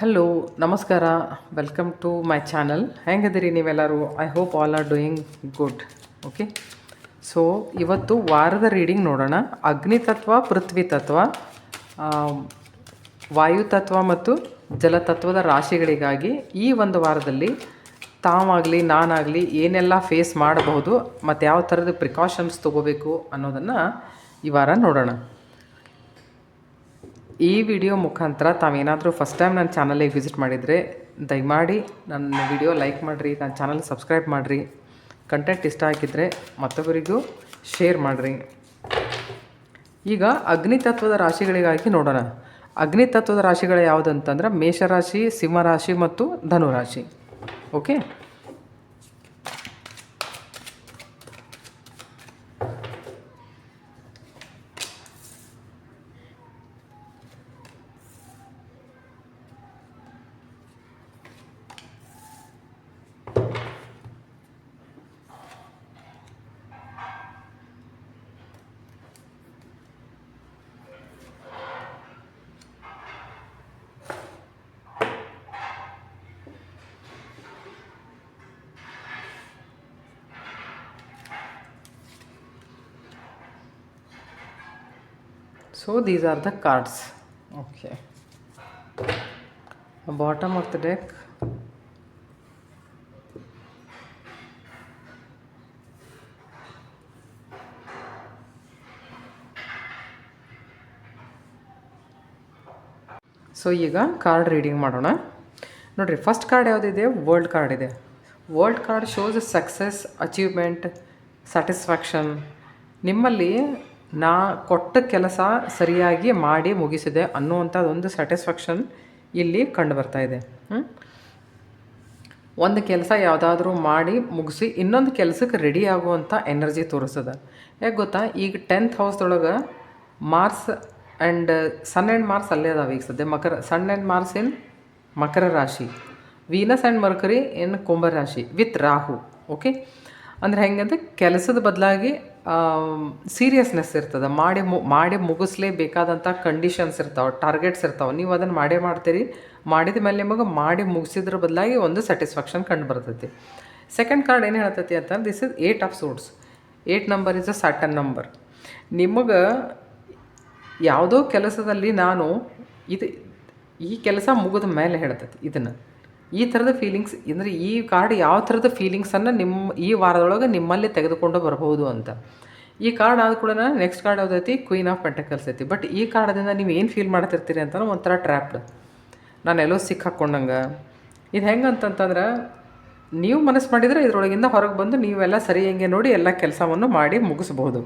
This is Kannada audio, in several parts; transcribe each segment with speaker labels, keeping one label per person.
Speaker 1: ಹಲೋ ನಮಸ್ಕಾರ. ವೆಲ್ಕಮ್ ಟು ಮೈ ಚಾನಲ್ ಹೆಂಗದಿರಿ ನೀವೆಲ್ಲರೂ? I hope all are doing good okay so ಇವತ್ತು ವಾರದ ರೀಡಿಂಗ್ ನೋಡೋಣ. ಅಗ್ನಿ ತತ್ವ, ಪೃಥ್ವಿ ತತ್ವ ವಾಯು ತತ್ವ ಮತ್ತು ಜಲತತ್ವದ ರಾಶಿಗಳಿಗಾಗಿ ಈ ಒಂದು ವಾರದಲ್ಲಿ ತಾವಾಗಲಿ, ನಾನಾಗಲಿ ಏನೆಲ್ಲ ಫೇಸ್ ಮಾಡಬಹುದು ಮತ್ತು ಯಾವ ಥರದ ಪ್ರಿಕಾಷನ್ಸ್ ತೊಗೋಬೇಕು ಅನ್ನೋದನ್ನು ಈ ವಾರ ನೋಡೋಣ. ಈ ವಿಡಿಯೋ ಮುಖಾಂತರ ತಾವೇನಾದರೂ ಫಸ್ಟ್ ಟೈಮ್ ನನ್ನ ಚಾನಲಿಗೆ ವಿಸಿಟ್ ಮಾಡಿದರೆ, ದಯಮಾಡಿ ನನ್ನ ವಿಡಿಯೋ ಲೈಕ್ ಮಾಡಿರಿ, ನನ್ನ ಚಾನಲ್ ಸಬ್ಸ್ಕ್ರೈಬ್ ಮಾಡಿರಿ. ಕಂಟೆಂಟ್ ಇಷ್ಟ ಆಗಿದ್ದರೆ ಮತ್ತೊಬ್ಬರಿಗೂ ಶೇರ್ ಮಾಡಿರಿ. ಈಗ ಅಗ್ನಿ ತತ್ವದ ರಾಶಿಗಳಿಗಾಗಿ ನೋಡೋಣ. ಅಗ್ನಿ ತತ್ವದ ರಾಶಿಗಳು ಯಾವುದಂತಂದ್ರೆ ಮೇಷರಾಶಿ ಸಿಂಹರಾಶಿ ಮತ್ತು ಧನುರಾಶಿ okay So, these are the cards. Okay. The bottom of the deck. So ಈಗ ಕಾರ್ಡ್ ರೀಡಿಂಗ್ ಮಾಡೋಣ ನೋಡಿರಿ ಫಸ್ಟ್ ಕಾರ್ಡ್ ಯಾವುದಿದೆ ವರ್ಲ್ಡ್ ಕಾರ್ಡ್ ಇದೆ world card shows success achievement satisfaction ನಿಮ್ಮಲ್ಲಿ ನಾ ಕೊಟ್ಟ ಕೆಲಸ ಸರಿಯಾಗಿ ಮಾಡಿ ಮುಗಿಸಿದೆ ಅನ್ನುವಂಥದ್ದೊಂದು ಸ್ಯಾಟಿಸ್ಫ್ಯಾಕ್ಷನ್ ಇಲ್ಲಿ ಕಂಡು ಬರ್ತಾ ಇದೆ. ಒಂದು ಕೆಲಸ ಯಾವುದಾದ್ರೂ ಮಾಡಿ ಮುಗಿಸಿ ಇನ್ನೊಂದು ಕೆಲಸಕ್ಕೆ ರೆಡಿ ಆಗುವಂಥ ಎನರ್ಜಿ ತೋರಿಸ್ತದೆ. ಯಾಕೆ ಗೊತ್ತಾ? ಈಗ tenth ಹೌಸ್ದೊಳಗೆ Mars and Sun and Mars ಅಲ್ಲೇ ಅದಾವೆ ಈಗ ಸದ್ಯ. ಮಕರ ಸನ್ ಆ್ಯಂಡ್ ಮಾರ್ಸ್ ಇನ್ ಮಕರ ರಾಶಿ. ವೀನಸ್ ಆ್ಯಂಡ್ ಮರ್ಕರಿ ಇನ್ ಕುಂಭ ರಾಶಿ ವಿತ್ ರಾಹು ಓಕೆ ಅಂದ್ರೆ ಹೆಂಗಂದ್ರೆ, ಕೆಲಸದ ಬದಲಾಗಿ ಸೀರಿಯಸ್ನೆಸ್ ಇರ್ತದೆ. ಮಾಡಿ ಮು, ಮಾಡಿ ಮುಗಿಸ್ಲೇಬೇಕಾದಂಥ ಕಂಡೀಷನ್ಸ್ ಇರ್ತಾವೆ ಟಾರ್ಗೆಟ್ಸ್ ಇರ್ತಾವೆ. ನೀವು ಅದನ್ನು ಮಾಡೇ ಮಾಡ್ತೀರಿ. ಮಾಡಿದ ಮೇಲೆ ನಿಮಗೆ ಮಾಡಿ ಮುಗಿಸಿದ್ರ ಬದಲಾಗಿ ಒಂದು ಸ್ಯಾಟಿಸ್ಫ್ಯಾಕ್ಷನ್ ಕಂಡು ಬರ್ತೈತಿ. ಸೆಕೆಂಡ್ ಕಾರ್ಡ್ ಏನು ಹೇಳ್ತೈತಿ ಅಂತಂದ್ರೆ this is eight of suits eight number is a Saturn number ನಿಮಗೆ ಯಾವುದೋ ಕೆಲಸದಲ್ಲಿ ನಾನು ಇದು, ಈ ಕೆಲಸ ಮುಗಿದ ಮೇಲೆ ಹೇಳ್ತೈತಿ, ಇದನ್ನು. ಈ ಥರದ ಫೀಲಿಂಗ್ಸ್ ಅಂದರೆ ಈ ಕಾರ್ಡ್ ಯಾವ ಥರದ ಫೀಲಿಂಗ್ಸನ್ನು ನಿಮ್ಮ ಈ ವಾರದೊಳಗೆ ನಿಮ್ಮಲ್ಲಿ ತೆಗೆದುಕೊಂಡು ಬರಬಹುದು ಅಂತ. ಈ ಕಾರ್ಡ್ ಆದ ಕೂಡ ನೆಕ್ಸ್ಟ್ ಕಾರ್ಡ್ ಯಾವ್ದೈತಿ? ಕ್ವೀನ್ ಆಫ್ ಪೆಂಟಕಲ್ಸ್ ಐತಿ. ಬಟ್ ಈ ಕಾರ್ಡದಿಂದ ನೀವು ಏನು ಫೀಲ್ ಮಾಡ್ತಿರ್ತೀರಿ ಅಂತ ಒಂಥರ ಟ್ರ್ಯಾಪ್ಡ್ ನಾನು ಎಲ್ಲೋ ಸಿಕ್ಕಾಕೊಂಡಂಗೆ ಇದು ಹೆಂಗೆ ಅಂತಂತಂದ್ರೆ, ನೀವು ಮನಸ್ಸು ಮಾಡಿದರೆ ಇದರೊಳಗಿಂದ ಹೊರಗೆ ಬಂದು ನೀವೆಲ್ಲ ಸರಿ ಹೆಂಗೆ ನೋಡಿ ಎಲ್ಲ ಕೆಲಸವನ್ನು ಮಾಡಿ ಮುಗಿಸ್ಬೋದು.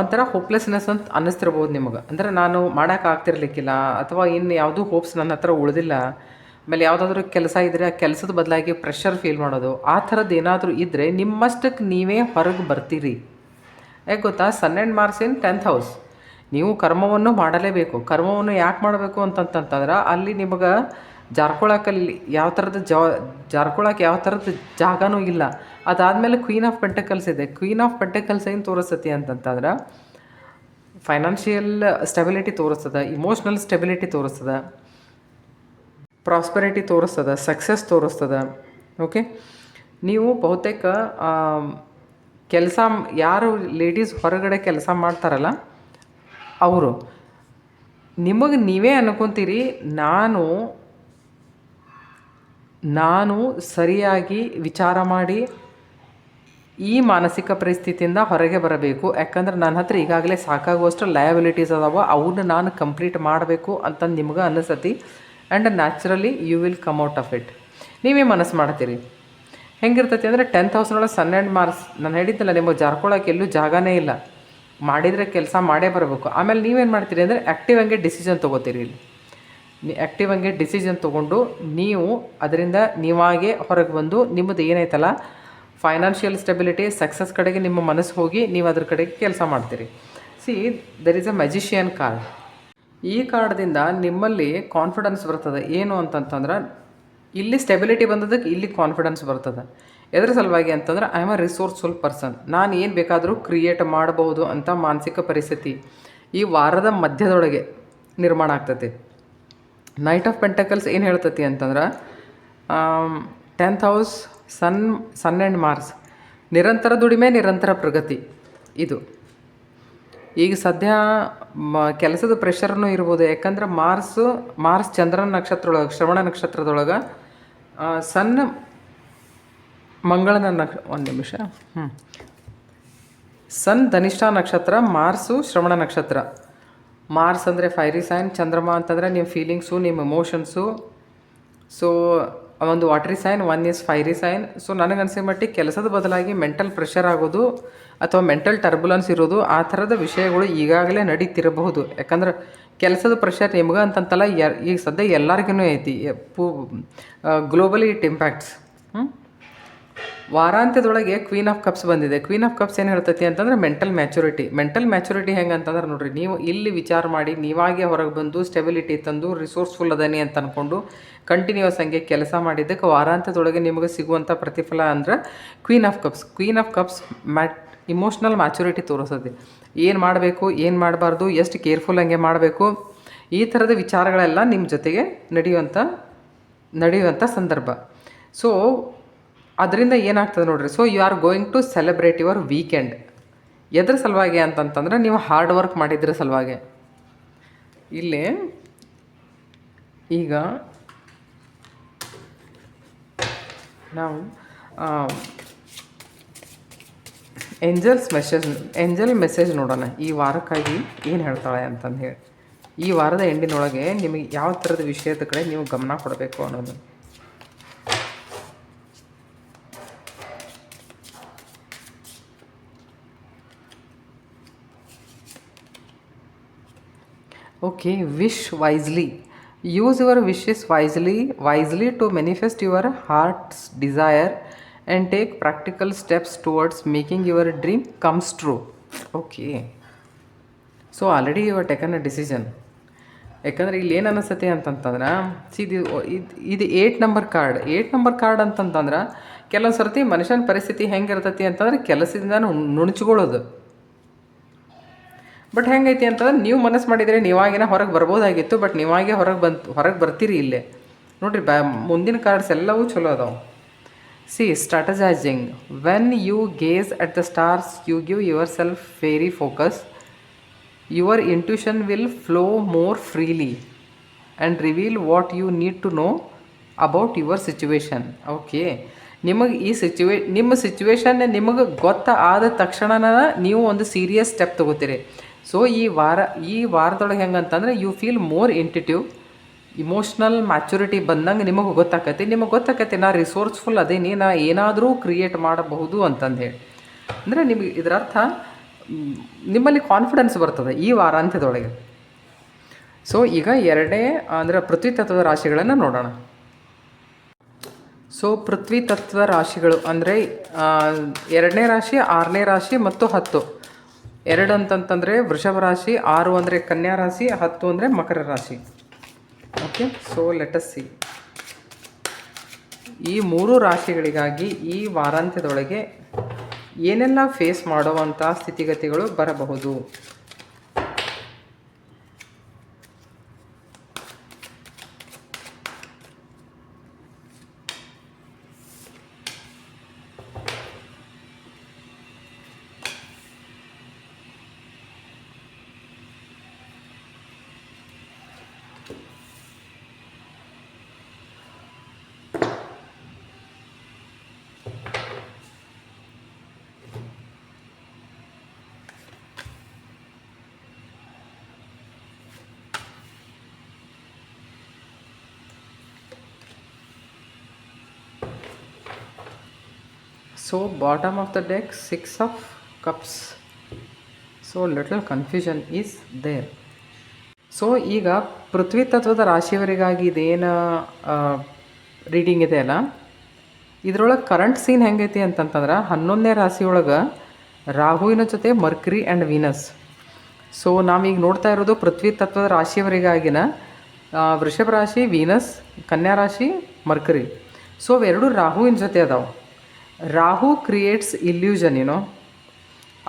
Speaker 1: ಒಂಥರ ಹೋಪ್ಲೆಸ್ನೆಸ್ ಅಂತ ಅನ್ನಿಸ್ತಿರ್ಬೋದು ನಿಮಗೆ. ಅಂದರೆ ನಾನು ಮಾಡೋಕ್ಕಾಗ್ತಿರ್ಲಿಕ್ಕಿಲ್ಲ ಅಥವಾ ಇನ್ನು ಯಾವುದೂ ಹೋಪ್ಸ್ ನನ್ನ ಹತ್ರ ಉಳಿದಿಲ್ಲ. ಆಮೇಲೆ ಯಾವುದಾದ್ರೂ ಕೆಲಸ ಇದ್ದರೆ ಆ ಕೆಲಸದ ಬದಲಾಗಿ ಪ್ರೆಷರ್ ಫೀಲ್ ಮಾಡೋದು, ಆ ಥರದ್ದು ಏನಾದರೂ ಇದ್ದರೆ ನಿಮ್ಮಷ್ಟಕ್ಕೆ ನೀವೇ ಹೊರಗೆ ಬರ್ತೀರಿ. ಯಾಕೆ ಗೊತ್ತಾ? Sun and Mars in tenth house ನೀವು ಕರ್ಮವನ್ನು ಮಾಡಲೇಬೇಕು. ಕರ್ಮವನ್ನು ಯಾಕೆ ಮಾಡಬೇಕು ಅಂತಂತಂತಂದ್ರೆ ಅಲ್ಲಿ ನಿಮಗೆ ಜಾರ್ಕೊಳಕಲ್ಲಿ ಯಾವ ಥರದ ಜಾ ಜಾರ್ಕೊಳಕ್ಕೆ ಯಾವ ಥರದ ಜಾಗನೂ ಇಲ್ಲ. ಅದಾದಮೇಲೆ ಕ್ವೀನ್ ಆಫ್ ಪೆಂಟಕಲ್ಸ್ ಇದೆ. ಕ್ವೀನ್ ಆಫ್ ಪೆಂಟಕಲ್ಸ್ ಏನು ತೋರಿಸ್ತತಿ ಅಂತಂತಂದ್ರೆ ಫೈನಾನ್ಷಿಯಲ್ ಸ್ಟೆಬಿಲಿಟಿ ತೋರಿಸ್ತದೆ ಇಮೋಷ್ನಲ್ ಸ್ಟೆಬಿಲಿಟಿ ತೋರಿಸ್ತದೆ. ಪ್ರಾಸ್ಪರಿಟಿ ತೋರಿಸ್ತದ, ಸಕ್ಸಸ್ ತೋರಿಸ್ತದೆ ಓಕೆ ನೀವು ಬಹುತೇಕ ಕೆಲಸ ಯಾರು ಲೇಡೀಸ್ ಹೊರಗಡೆ ಕೆಲಸ ಮಾಡ್ತಾರಲ್ಲ, ಅವರು. ನಿಮಗೆ ನೀವೇ ಅನ್ಕೊತೀರಿ, ನಾನು ನಾನು ಸರಿಯಾಗಿ ವಿಚಾರ ಮಾಡಿ ಈ ಮಾನಸಿಕ ಪರಿಸ್ಥಿತಿಯಿಂದ ಹೊರಗೆ ಬರಬೇಕು. ಯಾಕಂದ್ರೆ ನನ್ನ ಹತ್ರ ಈಗಾಗಲೇ ಸಾಕಾಗುವಷ್ಟು ಲಯಬಿಲಿಟೀಸ್ ಅದಾವ. ಅವನ್ನ ನಾನು ಕಂಪ್ಲೀಟ್ ಮಾಡಬೇಕು ಅಂತ ನಿಮ್ಗೆ ಅನಿಸತಿ. And naturally you will come out of it ನೀವೇ ಮನಸ್ಸು ಮಾಡ್ತೀರಿ. ಹೆಂಗಿರ್ತೈತಿ ಅಂದರೆ ಹೌಸ್ನೊಳಗೆ ಸನ್ ಆ್ಯಂಡ್ ಮಾರ್ಕ್ಸ್ ನಾನು ಹೇಳಿದ್ದಲ್ಲ ನಿಮಗೆ ಜಾರ್ಕೊಳಕ್ಕೆ ಎಲ್ಲೂ ಜಾಗನೇ ಇಲ್ಲ. ಮಾಡಿದರೆ ಕೆಲಸ ಮಾಡೇ ಬರಬೇಕು. ಆಮೇಲೆ ನೀವೇನು ಮಾಡ್ತೀರಿ ಅಂದರೆ ಆ್ಯಕ್ಟಿವ್ ಹಂಗೆ ಡಿಸಿಷನ್ ತೊಗೋತೀರಿ ಇಲ್ಲಿ. ನೀ ಆ್ಯಕ್ಟಿವ್ ಹಂಗೆ ಡಿಸಿಷನ್ ತೊಗೊಂಡು ನೀವು ಅದರಿಂದ ನೀವಾಗೆ ಹೊರಗೆ ಬಂದು ನಿಮ್ಮದು ಏನೈತಲ್ಲ ಫೈನಾನ್ಷಿಯಲ್ ಸ್ಟೆಬಿಲಿಟಿ ಸಕ್ಸಸ್ ಕಡೆಗೆ ನಿಮ್ಮ ಮನಸ್ಸು ಹೋಗಿ ನೀವು ಅದ್ರ ಕಡೆಗೆ ಕೆಲಸ ಮಾಡ್ತೀರಿ. See there is a magician card ಈ ಕಾರ್ಡ್ದಿಂದ ನಿಮ್ಮಲ್ಲಿ ಕಾನ್ಫಿಡೆನ್ಸ್ ಬರ್ತದೆ. ಏನು ಅಂತಂತಂದ್ರೆ, ಇಲ್ಲಿ ಸ್ಟೆಬಿಲಿಟಿ ಬಂದದಕ್ಕೆ ಇಲ್ಲಿ ಕಾನ್ಫಿಡೆನ್ಸ್ ಬರ್ತದೆ. ಎದ್ರ ಸಲುವಾಗಿ ಅಂತಂದ್ರೆ I am a resourceful person ನಾನು ಏನು ಬೇಕಾದರೂ ಕ್ರಿಯೇಟ್ ಮಾಡಬಹುದು ಅಂತ ಮಾನಸಿಕ ಪರಿಸ್ಥಿತಿ ಈ ವಾರದ ಮಧ್ಯದೊಳಗೆ ನಿರ್ಮಾಣ ಆಗ್ತೈತಿ. ನೈಟ್ ಆಫ್ ಪೆಂಟಕಲ್ಸ್ ಏನು ಹೇಳ್ತತಿ ಅಂತಂದ್ರೆ tenth house Sun Sun and Mars ನಿರಂತರ ದುಡಿಮೆ, ನಿರಂತರ ಪ್ರಗತಿ ಇದು. ಈಗ ಸದ್ಯ ಮ, ಕೆಲಸದ ಪ್ರೆಷರ್ನೂ ಇರ್ಬೋದು. ಯಾಕಂದ್ರೆ ಮಾರ್ಸು ಮಾರ್ಸ್ ಚಂದ್ರನ ನಕ್ಷತ್ರದೊಳಗೆ, ಶ್ರವಣ ನಕ್ಷತ್ರದೊಳಗೆ ಸಣ್ಣ ಮಂಗಳನ ನಕ್ಷ, ಒಂದು ನಿಮಿಷ. ಹ್ಞೂ ಸನ್ ಧನಿಷ್ಠ ನಕ್ಷತ್ರ ಮಾರ್ಸು ಶ್ರವಣ ನಕ್ಷತ್ರ. ಮಾರ್ಸ್ ಅಂದರೆ ಫೈರಿ ಸೈನ್ ಚಂದ್ರಮ ಅಂತಂದರೆ ನಿಮ್ಮ ಫೀಲಿಂಗ್ಸು ನಿಮ್ಮ ಎಮೋಷನ್ಸು ಸೊ ಒಂದು watery sign one is fiery sign so ನನಗನ್ಸಿದ ಮಟ್ಟಿಗೆ ಕೆಲಸದ ಬದಲಾಗಿ ಮೆಂಟಲ್ ಪ್ರೆಷರ್ ಆಗೋದು ಅಥವಾ ಮೆಂಟಲ್ ಟರ್ಬುಲೆನ್ಸ್ ಇರೋದು ಆ ಥರದ ವಿಷಯಗಳು ಈಗಾಗಲೇ ನಡೀತಿರಬಹುದು. ಯಾಕಂದ್ರೆ ಕೆಲಸದ ಪ್ರೆಷರ್ ನಿಮ್ಗೆ ಅಂತಂತಲ್ಲ ಈಗ ಸದ್ಯ ಎಲ್ಲರಿಗೂ ಐತಿ. ಪೂ ಗ್ಲೋಬಲಿ ಇಟ್ ಇಂಪ್ಯಾಕ್ಟ್ಸ್ ಹ್ಞೂ ವಾರಾಂತ್ಯದೊಳಗೆ ಕ್ವೀನ್ ಆಫ್ ಕಪ್ಸ್ ಬಂದಿದೆ. ಕ್ವೀನ್ ಆಫ್ ಕಪ್ಸ್ ಏನು ಹೇಳ್ತೈತಿ ಅಂತಂದ್ರೆ ಮೆಂಟಲ್ ಮ್ಯಾಚುರಿಟಿ ಮೆಂಟಲ್ ಮ್ಯಾಚುರಿಟಿ ಹೆಂಗೆ ಅಂತಂದ್ರೆ ನೋಡ್ರಿ, ನೀವು ಇಲ್ಲಿ ವಿಚಾರ ಮಾಡಿ, ನೀವಾಗೆ ಹೊರಗೆ ಬಂದು ಸ್ಟೆಬಿಲಿಟಿ ತಂದು ರಿಸೋರ್ಸ್ಫುಲ್ ಅದನಿ ಅಂತ ಅಂದ್ಕೊಂಡು ಕಂಟಿನ್ಯೂಸ್ ಹಂಗೆ ಕೆಲಸ ಮಾಡಿದ್ದಕ್ಕೆ ವಾರಾಂತ್ಯದೊಳಗೆ ನಿಮಗೆ ಸಿಗುವಂಥ ಪ್ರತಿಫಲ ಅಂದ್ರೆ queen of cups queen of cups mat emotional maturity ತೋರಿಸ್ತದೆ ಏನು ಮಾಡಬೇಕು, ಏನು ಮಾಡಬಾರ್ದು, ಎಷ್ಟು ಕೇರ್ಫುಲ್ ಹಂಗೆ ಮಾಡಬೇಕು, ಈ ಥರದ ವಿಚಾರಗಳೆಲ್ಲ ನಿಮ್ಮ ಜೊತೆಗೆ ನಡೆಯುವಂಥ ನಡೆಯುವಂಥ ಸಂದರ್ಭ. ಸೊ ಅದರಿಂದ ಏನಾಗ್ತದೆ ನೋಡಿರಿ so you are going to celebrate your weekend ಎದ್ರ ಸಲುವಾಗಿ ಅಂತಂತಂದ್ರೆ ನೀವು ಹಾರ್ಡ್ ವರ್ಕ್ ಮಾಡಿದ್ರ ಸಲುವಾಗಿ. ಇಲ್ಲಿ ಈಗ ನಾವು ಏಂಜಲ್ಸ್ ಮೆಸೇಜ್ ಏಂಜಲ್ ಮೆಸೇಜ್ ನೋಡೋಣ. ಈ ವಾರಕ್ಕಾಗಿ ಏನು ಹೇಳ್ತಾಳೆ ಅಂತಂದು ಹೇಳಿ. ಈ ವಾರದ ಎಂಡಿನೊಳಗೆ ನಿಮಗೆ ಯಾವ ಥರದ ವಿಷಯದ ಕಡೆ ನೀವು ಗಮನ ಕೊಡಬೇಕು ಅನ್ನೋದು. Okay wish wisely use your wishes wisely wisely to manifest your heart's desire and take practical steps towards making your dream comes true okay so already your taken a decision ಯಾಕಂದ್ರೆ ಇಲ್ಲಿ ಏನು ಅನಿಸುತ್ತೆ ಅಂತಂತಂದ್ರೆ ಇದು ಇದು ಇದು eight number card eight number card ಅಂತಂತಂದ್ರೆ, ಕೆಲವೊಂದು ಸರ್ತಿ ಮನುಷ್ಯನ ಪರಿಸ್ಥಿತಿ ಹೆಂಗಿರ್ತತಿ ಅಂತಂದ್ರೆ ಕೆಲಸದಿಂದ ನುಣುಚ್ಕೊಳ್ಳೋದು. ಬಟ್ ಹೆಂಗೈತಿ ಅಂತಂದ್ರೆ ನೀವು ಮನಸ್ಸು ಮಾಡಿದರೆ ನೀವಾಗಿನ ಹೊರಗೆ ಬರ್ಬೋದಾಗಿತ್ತು ಬಟ್ ನೀವಾಗೆ ಹೊರಗೆ ಬಂತು ಹೊರಗೆ ಬರ್ತೀರಿ ಇಲ್ಲೇ. ನೋಡಿರಿ ಬ್ಯಾ ಮುಂದಿನ ಕಾರ್ಡ್ಸ್ ಎಲ್ಲವೂ ಚಲೋ ಅದಾವೆ. See strategising when you gaze at the stars you give yourself very focus your intuition will flow more freely and reveal what you need to know about your situation okay ನಿಮಗೆ ಈ ಸಿಚುವೇ ನಿಮ್ಮ ಸಿಚುವೇಶನ್ ನಿಮಗೆ ಗೊತ್ತ ಆದ ತಕ್ಷಣನ ನೀವು ಒಂದು ಸೀರಿಯಸ್ ಸ್ಟೆಪ್ ತೊಗೋತೀರಿ. ಸೊ ಈ ವಾರ, ಈ ವಾರದೊಳಗೆ ಹೆಂಗಂತಂದ್ರೆ you feel more intuitive emotional maturity ಬಂದಂಗೆ ನಿಮಗೆ ಗೊತ್ತಾಕತಿ. ನಿಮಗೆ ಗೊತ್ತಾಕತಿ, ನಾ ರಿಸೋರ್ಸ್ಫುಲ್ ಅದೇನಿ, ನಾ ಏನಾದರೂ ಕ್ರಿಯೇಟ್ ಮಾಡಬಹುದು ಅಂತಂದು ಹೇಳಿ ಅಂದರೆ ನಿಮಗೆ ಇದರ ಅರ್ಥ ನಿಮ್ಮಲ್ಲಿ ಕಾನ್ಫಿಡೆನ್ಸ್ ಬರ್ತದೆ ಈ ವಾರಾಂತ್ಯದೊಳಗೆ ಸೊ ಈಗ ಎರಡನೇ ಅಂದರೆ ಪೃಥ್ವಿ ತತ್ವದ ರಾಶಿಗಳನ್ನು ನೋಡೋಣ. ಸೊ ಪೃಥ್ವಿ ತತ್ವ ರಾಶಿಗಳು ಅಂದರೆ ಎರಡನೇ ರಾಶಿ, ಆರನೇ ರಾಶಿ ಮತ್ತು ಹತ್ತು. ಎರಡು ಅಂತಂತಂದರೆ ವೃಷಭ ರಾಶಿ, ಆರು ಅಂದರೆ ಕನ್ಯಾ ರಾಶಿ, ಹತ್ತು ಅಂದರೆ ಮಕರ ರಾಶಿ. ಓಕೆ ಸೊ ಲೆಟಸ್ ಸಿ ಈ ಮೂರು ರಾಶಿಗಳಿಗಾಗಿ ಈ ವಾರಾಂತ್ಯದೊಳಗೆ ಏನೆಲ್ಲ ಫೇಸ್ ಮಾಡುವಂಥ ಸ್ಥಿತಿಗತಿಗಳು ಬರಬಹುದು? So bottom of the deck, six of cups. So little confusion is there. So ಈಗ ಪೃಥ್ವಿ ತತ್ವದ ರಾಶಿಯವರಿಗಾಗಿ ಇದೇನು ರೀಡಿಂಗ್ ಇದೆ ಅಲ್ಲ? ಇದರೊಳಗೆ ಕರೆಂಟ್ ಸೀನ್ ಹೆಂಗೈತಿ ಅಂತಂತಂದ್ರೆ, ಹನ್ನೊಂದನೇ ರಾಶಿಯೊಳಗೆ ರಾಹುವಿನ ಜೊತೆ ಮರ್ಕ್ರಿ ಆ್ಯಂಡ್ ವೀನಸ್ ಸೊ ನಾವೀಗ ನೋಡ್ತಾ ಇರೋದು ಪೃಥ್ವಿ ತತ್ವದ ರಾಶಿಯವರಿಗಾಗಿನ ವೃಷಭ ರಾಶಿ ವೀನಸ್ ಕನ್ಯಾ ರಾಶಿ ಮರ್ಕರಿ ಸೊ ಅವೆರಡು ರಾಹುವಿನ ಜೊತೆ ಅದಾವೆ. ರಾಹು ಕ್ರಿಯೇಟ್ಸ್ ಇಲ್ಯೂಷನ್ ಏನೋ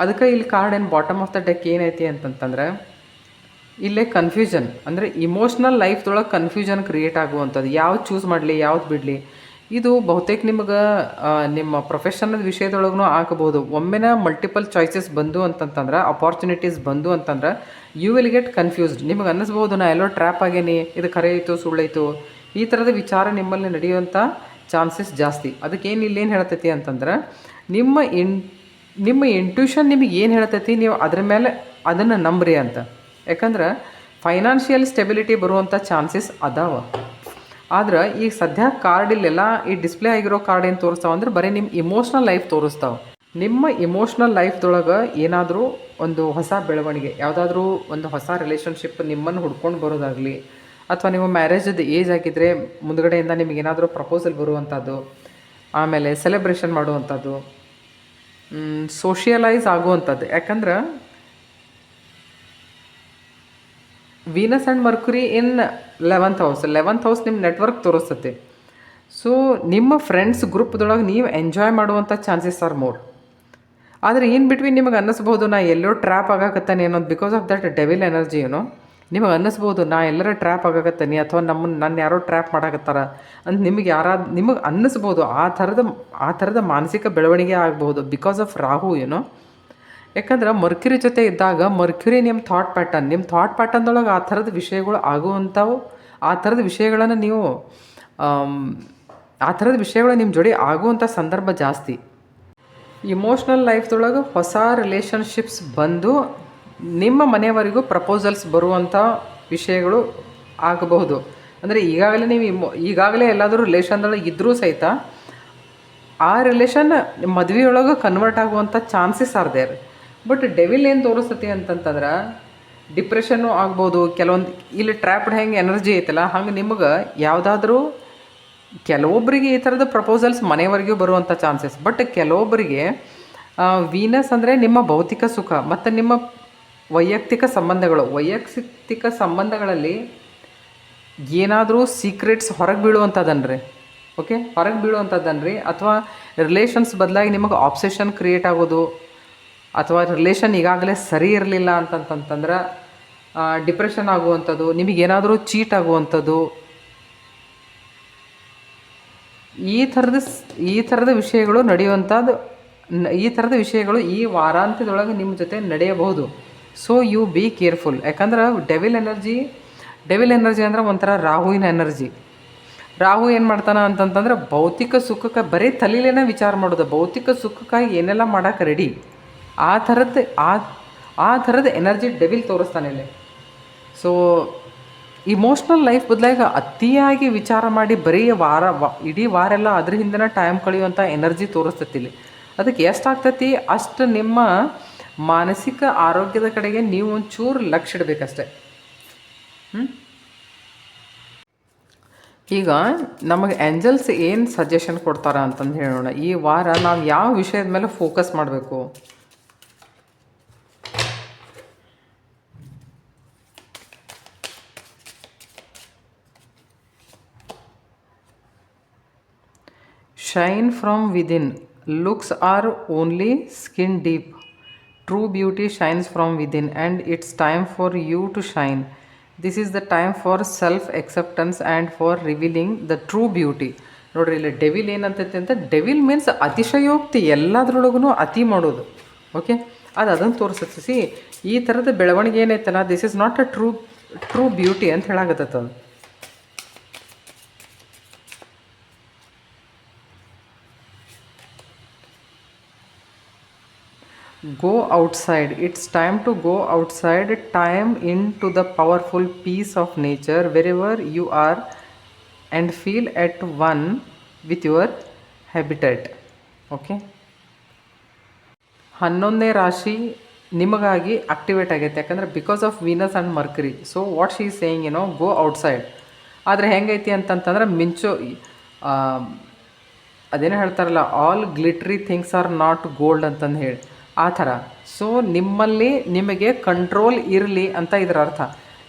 Speaker 1: ಅದಕ್ಕೆ ಇಲ್ಲಿ ಕಾರ್ಡ್ ಏನು ಬಾಟಮ್ ಆಫ್ ದ ಡೆಕ್ ಏನೈತಿ ಅಂತಂತಂದ್ರೆ, ಇಲ್ಲೇ ಕನ್ಫ್ಯೂಷನ್ ಅಂದರೆ ಇಮೋಷ್ನಲ್ ಲೈಫ್ದೊಳಗೆ ಕನ್ಫ್ಯೂಷನ್ ಕ್ರಿಯೇಟ್ ಆಗುವಂಥದ್ದು. ಯಾವ್ದು ಚೂಸ್ ಮಾಡಲಿ, ಯಾವ್ದು ಬಿಡಲಿ. ಇದು ಬಹುತೇಕ ನಿಮಗೆ ನಿಮ್ಮ ಪ್ರೊಫೆಷನಲ್ ವಿಷಯದೊಳಗೂ ಆಗಬಹುದು ಒಮ್ಮೆನ ಮಲ್ಟಿಪಲ್ ಚಾಯ್ಸಸ್ ಬಂದು ಅಂತಂತಂದ್ರೆ ಅಪಾರ್ಚುನಿಟೀಸ್ ಬಂದು ಅಂತಂದ್ರೆ ಯು ವಿಲ್ ಗೆಟ್ ಕನ್ಫ್ಯೂಸ್ಡ್ ನಿಮಗೆ ಅನ್ನಿಸ್ಬೋದು, ನಾ ಎಲ್ಲೋ ಟ್ರ್ಯಾಪ್ ಆಗೇನಿ, ಇದು ಐತು ಸುಳ್ಳೈತು ಈ ಥರದ ವಿಚಾರ ನಿಮ್ಮಲ್ಲಿ ನಡೆಯುವಂಥ ಚಾನ್ಸಸ್ ಜಾಸ್ತಿ. ಅದಕ್ಕೆ ಏನು ಇಲ್ಲೇನು ಹೇಳ್ತೈತಿ ಅಂತಂದ್ರೆ, ನಿಮ್ಮ ಇನ್, ನಿಮ್ಮ ಇಂಟ್ಯೂಷನ್ ನಿಮಗೆ ಏನು ಹೇಳ್ತೈತಿ ನೀವು ಅದ್ರ ಮೇಲೆ ಅದನ್ನು ನಂಬ್ರಿ ಅಂತ. ಯಾಕಂದ್ರೆ ಫೈನಾನ್ಷಿಯಲ್ ಸ್ಟೆಬಿಲಿಟಿ ಬರುವಂಥ ಚಾನ್ಸಸ್ ಅದಾವ. ಆದ್ರೆ ಈಗ ಸದ್ಯ ಕಾರ್ಡ್ ಇಲ್ಲೆಲ್ಲ ಈ ಡಿಸ್ಪ್ಲೇ ಆಗಿರೋ ಕಾರ್ಡ್ ಏನು ತೋರಿಸ್ತಾವ ಅಂದ್ರೆ ಬರೀ ನಿಮ್ಮ ಇಮೋಷ್ನಲ್ ಲೈಫ್ ತೋರಿಸ್ತಾವೆ. ನಿಮ್ಮ ಇಮೋಷ್ನಲ್ ಲೈಫ್ದೊಳಗೆ ಏನಾದರೂ ಒಂದು ಹೊಸ ಬೆಳವಣಿಗೆ, ಯಾವುದಾದ್ರೂ ಒಂದು ಹೊಸ ರಿಲೇಷನ್ಶಿಪ್ ನಿಮ್ಮನ್ನು ಹುಡ್ಕೊಂಡು ಬರೋದಾಗಲಿ ಅಥವಾ ನೀವು ಮ್ಯಾರೇಜದ ಏಜ್ ಆಗಿದ್ದರೆ ಮುಂದುಗಡೆಯಿಂದ ನಿಮಗೇನಾದರೂ ಪ್ರಪೋಸಲ್ ಬರುವಂಥದ್ದು ಆಮೇಲೆ ಸೆಲೆಬ್ರೇಷನ್ ಮಾಡುವಂಥದ್ದು ಸೋಷಿಯಲೈಸ್ ಆಗುವಂಥದ್ದು ಯಾಕಂದ್ರೆ Venus and Mercury in eleventh house eleventh house ನಿಮ್ಮ ನೆಟ್ವರ್ಕ್ ತೋರಿಸುತ್ತೆ ಸೊ ನಿಮ್ಮ ಫ್ರೆಂಡ್ಸ್ ಗ್ರೂಪ್ದೊಳಗೆ ನೀವು ಎಂಜಾಯ್ ಮಾಡುವಂಥ ಚಾನ್ಸಸ್ ಆರ್ ಮೋರ್ ಆದರೆ ಇನ್ ಬಿಟ್ವೀನ್ ನಿಮಗೆ ಅನ್ನಿಸ್ಬೋದು ನಾ ಎಲ್ಲೋ ಟ್ರ್ಯಾಪ್ ಆಗಾಕತ್ತಾನೆ ಅನ್ನೋದು because of that devil energy ಏನೋ ನಿಮಗೆ ಅನ್ನಿಸ್ಬೋದು, ನಾ ಎಲ್ಲರ ಟ್ರ್ಯಾಪ್ ಆಗಕತ್ತೀನಿ ಅಥವಾ ನಮ್ಮನ್ನು ನನ್ನ ಯಾರೋ ಟ್ರ್ಯಾಪ್ ಮಾಡಾಕತ್ತಾರ ಅಂತ ನಿಮಗೆ ಯಾರಾದ ನಿಮಗೆ ಅನ್ನಿಸ್ಬೋದು, ಆ ಥರದ ಆ ಥರದ ಮಾನಸಿಕ ಬೆಳವಣಿಗೆ ಆಗ್ಬೋದು ಬಿಕಾಸ್ ಆಫ್ ರಾಹು ಏನೋ ಯಾಕಂದ್ರೆ ಮರ್ಕ್ಯೂರಿ ಜೊತೆ ಇದ್ದಾಗ ಮರ್ಕ್ಯೂರಿ ನಿಮ್ಮ ಥಾಟ್ ಪ್ಯಾಟರ್ನ್ ನಿಮ್ಮ ಥಾಟ್ ಪ್ಯಾಟರ್ನ್ದೊಳಗೆ ಆ ಥರದ ವಿಷಯಗಳು ಆಗುವಂಥವು, ಆ ಥರದ ವಿಷಯಗಳನ್ನು ನೀವು ಆ ಥರದ ವಿಷಯಗಳು ನಿಮ್ಮ ಜೋಡಿ ಆಗುವಂಥ ಸಂದರ್ಭ ಜಾಸ್ತಿ. ಇಮೋಷ್ನಲ್ ಲೈಫ್ದೊಳಗೆ ಹೊಸ ರಿಲೇಷನ್ಶಿಪ್ಸ್ ಬಂದು ನಿಮ್ಮ ಮನೆಯವರೆಗೂ ಪ್ರಪೋಸಲ್ಸ್ ಬರುವಂಥ ವಿಷಯಗಳು ಆಗಬಹುದು. ಅಂದರೆ ಈಗಾಗಲೇ ನೀವು ಈಗಾಗಲೇ ಎಲ್ಲಾದರೂ ರಿಲೇಷನ್ದೊಳಗೆ ಇದ್ದರೂ ಸಹಿತ ಆ ರಿಲೇಷನ್ ಮದುವೆಯೊಳಗೆ ಕನ್ವರ್ಟ್ ಆಗುವಂಥ ಚಾನ್ಸಸ್ ಆರ್ ರೀ ಬಟ್ ಡೆವಿಲ್ ಏನು ತೋರಿಸ್ತತಿ ಅಂತಂತಂದ್ರೆ ಡಿಪ್ರೆಷನ್ನು ಆಗ್ಬೋದು, ಕೆಲವೊಂದು, ಇಲ್ಲಿ ಟ್ರ್ಯಾಪ್ಡ್ ಹೆಂಗೆ ಎನರ್ಜಿ ಐತಲ್ಲ, ಹಂಗೆ ನಿಮಗೆ ಯಾವುದಾದ್ರೂ ಕೆಲವೊಬ್ಬರಿಗೆ ಈ ಥರದ ಪ್ರಪೋಸಲ್ಸ್ ಮನೆವರೆಗೂ ಬರುವಂಥ ಚಾನ್ಸಸ್ ಬಟ್ ಕೆಲವೊಬ್ಬರಿಗೆ ವೀನಸ್ ಅಂದರೆ ನಿಮ್ಮ ಭೌತಿಕ ಸುಖ, ಮತ್ತು ನಿಮ್ಮ ವೈಯಕ್ತಿಕ ಸಂಬಂಧಗಳು. ವೈಯಕ್ತಿಕ ಸಂಬಂಧಗಳಲ್ಲಿ ಏನಾದರೂ ಸೀಕ್ರೆಟ್ಸ್ ಹೊರಗೆ ಬೀಳುವಂಥದ್ದನ್ರಿ ಓಕೆ ಹೊರಗೆ ಬೀಳುವಂಥದ್ದನ್ರಿ ಅಥವಾ ರಿಲೇಷನ್ಸ್ ಬದಲಾಗಿ ನಿಮಗೆ ಆಬ್ಸೆಷನ್ ಕ್ರಿಯೇಟ್ ಆಗೋದು. ಅಥವಾ ರಿಲೇಷನ್ ಈಗಾಗಲೇ ಸರಿ ಇರಲಿಲ್ಲ ಅಂತಂತಂತಂದ್ರೆ ಡಿಪ್ರೆಷನ್ ಆಗುವಂಥದ್ದು ನಿಮಗೇನಾದರೂ ಚೀಟ್ ಆಗುವಂಥದ್ದು. ಈ ಥರದ ಈ ಥರದ ವಿಷಯಗಳು ನಡೆಯುವಂಥದ್ದು ಈ ಥರದ ವಿಷಯಗಳು ಈ ವಾರಾಂತ್ಯದೊಳಗೆ ನಿಮ್ಮ ಜೊತೆ ನಡೆಯಬಹುದು. ಸೊ ಯು ಬಿ ಕೇರ್ಫುಲ್ ಯಾಕಂದ್ರೆ ಡೆವಿಲ್ ಎನರ್ಜಿ ಡೆವಿಲ್ ಎನರ್ಜಿ ಅಂದ್ರೆ ಒಂಥರ ರಾಹುವಿನ ಎನರ್ಜಿ ರಾಹು ಏನು ಮಾಡ್ತಾನೆ ಅಂತಂತಂದ್ರೆ ಭೌತಿಕ ಸುಖಕ್ಕೆ ಬರೀ ತಲೀಲೇನ ವಿಚಾರ ಮಾಡೋದು. ಭೌತಿಕ ಸುಖಕ್ಕಾಗಿ ಏನೆಲ್ಲ ಮಾಡೋಕೆ ರೆಡಿ ಆ ಥರದ, ಆ ಆ ಥರದ ಎನರ್ಜಿ ಡೆವಿಲ್ ತೋರಿಸ್ತಾನೆ ಇಲ್ಲಿ. ಸೊ ಇಮೋಷ್ನಲ್ ಲೈಫ್ ಬದಲಾಗಿ ಅತಿಯಾಗಿ ವಿಚಾರ ಮಾಡಿ ಬರೀ ವಾರ ಇಡೀ ವಾರೆಲ್ಲ ಅದ್ರ ಹಿಂದೆನೇ ಟೈಮ್ ಕಳೆಯುವಂಥ ಎನರ್ಜಿ ತೋರಿಸ್ತೈತಿ ಇಲ್ಲಿ. ಅದಕ್ಕೆ ಎಷ್ಟಾಗ್ತೈತಿ ಅಷ್ಟು ನಿಮ್ಮ ಮಾನಸಿಕ ಆರೋಗ್ಯದ ಕಡೆಗೆ ನೀವು ಒಂಚೂರು ಲಕ್ಷ ಇಡಬೇಕಷ್ಟೆ? ಈಗ ನಮಗೆ ಏಂಜಲ್ಸ್ ಏನು ಸಜೆಷನ್ ಕೊಡ್ತಾರೆ ಅಂತಂದು ಹೇಳೋಣ ಈ ವಾರ ನಾವು ಯಾವ ವಿಷಯದ ಮೇಲೆ ಫೋಕಸ್ ಮಾಡಬೇಕು shine from within looks are only skin deep. True beauty shines from within and it's time for you to shine this is the time for self acceptance and for revealing the true beauty ನೋಡ್ರಿ, ಇಲ್ಲಿ ಡೆವಿಲ್ ಏನಂತೈತೆ ಅಂತ ಡೆವಿಲ್ ಮೀನ್ಸ್ ಅತಿಶಯೋಕ್ತಿ ಎಲ್ಲದ್ರೊಳಗೂ ಅತಿ ಮಾಡೋದು. ಓಕೆ ಅದು ಅದನ್ನು ತೋರಿಸುತ್ತೆ ಸಿ ಈ ಥರದ ಬೆಳವಣಿಗೆ ಏನೈತಲ್ಲ this is not a true true beauty ಅಂತ ಹೇಳಾಗತ್ತದು go outside it's time to go outside time into the powerful peace of nature wherever you are and feel at one with your habitat okay ಹನ್ನೊಂದನೇ ರಾಶಿ ನಿಮಗಾಗಿ ಆಕ್ಟಿವೇಟ್ ಆಗೈತೆ ಯಾಕಂದ್ರೆ because of Venus and Mercury so what she saying ಏನೋ ಗೋ ಔಟ್ಸೈಡ್ ಆದರೆ ಹೆಂಗೈತಿ ಅಂತಂತಂದ್ರೆ ಮಿಂಚು ಅದೇನೋ ಹೇಳ್ತಾರಲ್ಲ all glittery things are not gold ಅಂತಂದು ಹೇಳಿ ಆ ಥರ. ಸೊ ನಿಮ್ಮಲ್ಲಿ ನಿಮಗೆ ಕಂಟ್ರೋಲ್ ಇರಲಿ ಅಂತ ಇದರ ಅರ್ಥ.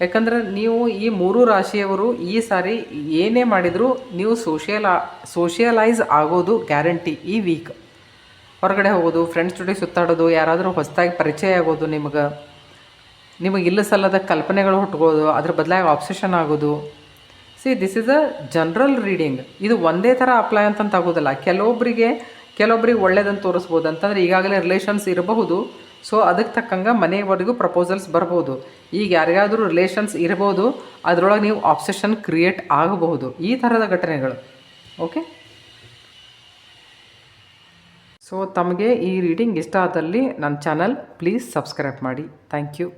Speaker 1: ಯಾಕಂದರೆ ನೀವು ಈ ಮೂರು ರಾಶಿಯವರು ಈ ಸಾರಿ ಏನೇ ಮಾಡಿದರೂ ನೀವು ಸೋಷಿಯಲ್ ಸೋಷಿಯಲೈಸ್ ಆಗೋದು ಗ್ಯಾರಂಟಿ ಈ ವೀಕ್ ಹೊರಗಡೆ ಹೋಗೋದು ಫ್ರೆಂಡ್ಸ್ ಜೊತೆ ಸುತ್ತಾಡೋದು, ಯಾರಾದರೂ ಹೊಸದಾಗಿ ಪರಿಚಯ ಆಗೋದು ನಿಮಗೆ. ನಿಮಗೆ ಇಲ್ಲ ಸಲ್ಲದ ಕಲ್ಪನೆಗಳು ಹುಟ್ಕೋದು ಅದ್ರ ಬದಲಾಗಿ ಆಬ್ಸೆಷನ್ ಆಗೋದು. See this is a general reading ಇದು ಒಂದೇ ಥರ ಅಪ್ಲೈ ಆಗೋದಿಲ್ಲ ಕೆಲವೊಬ್ಬರಿಗೆ ಕೆಲವೊಬ್ರಿಗೆ ಒಳ್ಳೇದನ್ನು ತೋರಿಸ್ಬೋದು. ಅಂತಂದ್ರೆ ಈಗಾಗಲೇ ರಿಲೇಷನ್ಸ್ ಇರಬಹುದು. ಸೊ ಅದಕ್ಕೆ ತಕ್ಕಂಗೆ ಮನೆಯವರೆಗೂ ಪ್ರಪೋಸಲ್ಸ್ ಬರ್ಬೋದು ಈಗ ಯಾರಿಗಾದರೂ ರಿಲೇಷನ್ಸ್ ಇರ್ಬೋದು ಅದರೊಳಗೆ ನೀವು ಆಬ್ಸೆಷನ್ ಕ್ರಿಯೇಟ್ ಆಗಬಹುದು. ಈ ಥರದ ಘಟನೆಗಳು. ಓಕೆ ಸೊ ತಮಗೆ ಈ ರೀಡಿಂಗ್ ಇಷ್ಟ ಆದಲ್ಲಿ ನನ್ನ ಚಾನಲ್ ಪ್ಲೀಸ್ ಸಬ್ಸ್ಕ್ರೈಬ್ ಮಾಡಿ. Thank you